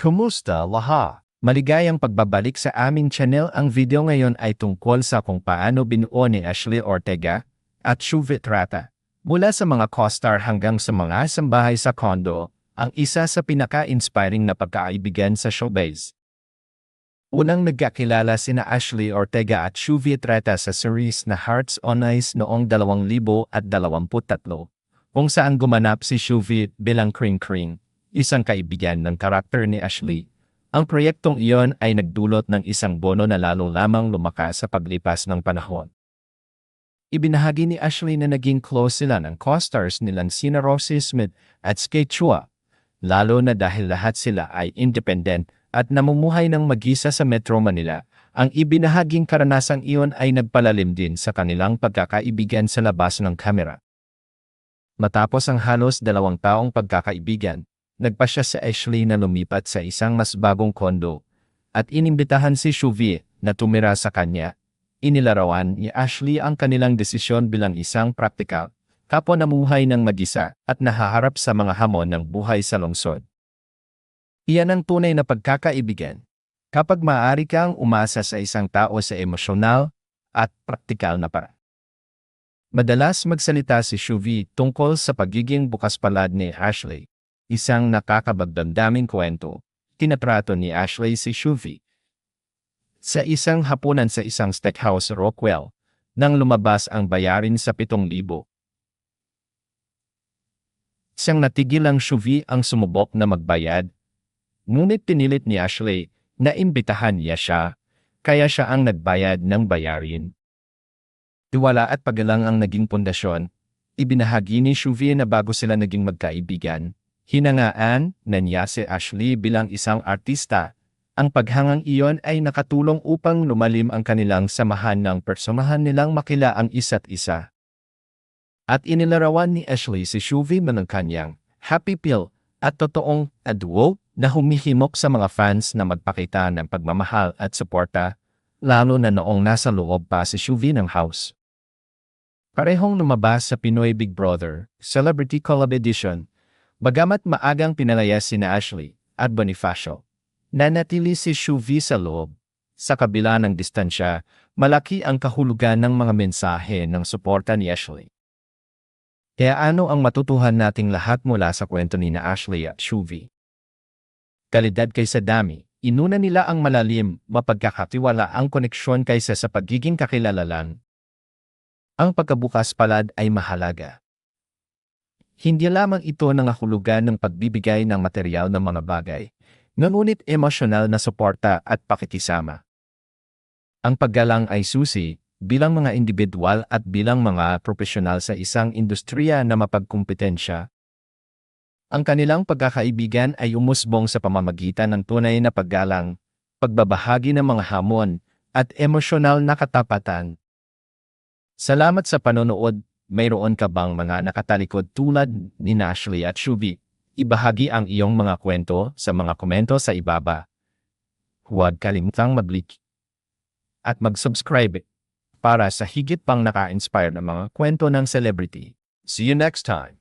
Kumusta laha? Maligayang pagbabalik sa aming channel. Ang video ngayon ay tungkol sa kung paano binuo ni Ashley Ortega at Shuvit Rata. Mula sa mga co-star hanggang sa mga sambahay sa condo, ang isa sa pinaka-inspiring na pagkaibigan sa showbiz. Unang nagkakilala sina Ashley Ortega at Shuvit Rata sa series na Hearts on Ice noong 2023, kung saan gumanap si Shuvit bilang Kring Kring, isang kaibigan ng karakter ni Ashley. Ang proyektong iyon ay nagdulot ng isang bono na lalo lamang lumakas sa paglipas ng panahon. Ibinahagi ni Ashley na naging close sila ng co-stars nilang sina Rosie Smith at Skate Chua, lalo na dahil lahat sila ay independent at namumuhay ng mag-isa sa Metro Manila. Ang ibinahaging karanasang iyon ay nagpalalim din sa kanilang pagkakaibigan sa labas ng kamera. Matapos ang halos dalawang taong pagkakaibigan, nagpa siya sa Ashley na lumipat sa isang mas bagong kondo at inimbitahan si Shuvi na tumira sa kanya. Inilarawan ni Ashley ang kanilang desisyon bilang isang praktikal, kapwa namuhay ng mag-isa at nahaharap sa mga hamon ng buhay sa lungsod. Iyan ang tunay na pagkakaibigan. Kapag maaari kang umasa sa isang tao sa emosyonal at praktikal na para. Madalas magsalita si Shuvi tungkol sa pagiging bukas palad ni Ashley. Isang nakakabagdamdaming kwento. Tinatrato ni Ashley si Shuvi. Sa isang hapunan sa isang steakhouse sa Rockwell, nang lumabas ang bayarin sa 7,000. Siyang natigil ang Shuvi ang sumubok na magbayad. Ngunit pinilit ni Ashley na imbitahan niya siya, kaya siya ang nagbayad ng bayarin. Tiwala at pagalang ang naging pundasyon. Ibinahagi ni Shuvi na bago sila naging magkaibigan, hinangaan na niya si Ashley bilang isang artista. Ang paghangang iyon ay nakatulong upang lumalim ang kanilang samahan ng personahan nilang makila ang isa't isa. At inilarawan ni Ashley si Shuvi ng happy pill at totoong aduo na humihimok sa mga fans na magpakita ng pagmamahal at suporta, lalo na noong nasa loob pa si Shuvi ng house. Parehong lumabas sa Pinoy Big Brother Celebrity Collab Edition, bagamat maagang pinalayas sina Ashley at Bonifacio. Nanatili si Shuvi sa loob. Sa kabila ng distansya, malaki ang kahulugan ng mga mensahe ng suporta ni Ashley. Kaya ano ang matutuhan nating lahat mula sa kwento ni na Ashley at Shuvi? Kalidad kaysa dami, inuna nila ang malalim, mapagkakatiwala ang koneksyon kaysa sa pagiging kakilala. Ang pagkabukas palad ay mahalaga. Hindi lamang ito nangahulugan ng pagbibigay ng material ng mga bagay, ngunit emosyonal na suporta at pakikisama. Ang paggalang ay susi, bilang mga individual at bilang mga profesional sa isang industriya na mapagkumpetensya. Ang kanilang pagkakaibigan ay umusbong sa pamamagitan ng tunay na paggalang, pagbabahagi ng mga hamon, at emosyonal na katapatan. Salamat sa panonood. Mayroon ka bang mga nakatalikod tulad ni Ashley at Shuvi? Ibahagi ang iyong mga kwento sa mga komento sa ibaba. Huwag kalimutang mag-like at mag-subscribe para sa higit pang naka-inspire na mga kwento ng celebrity. See you next time!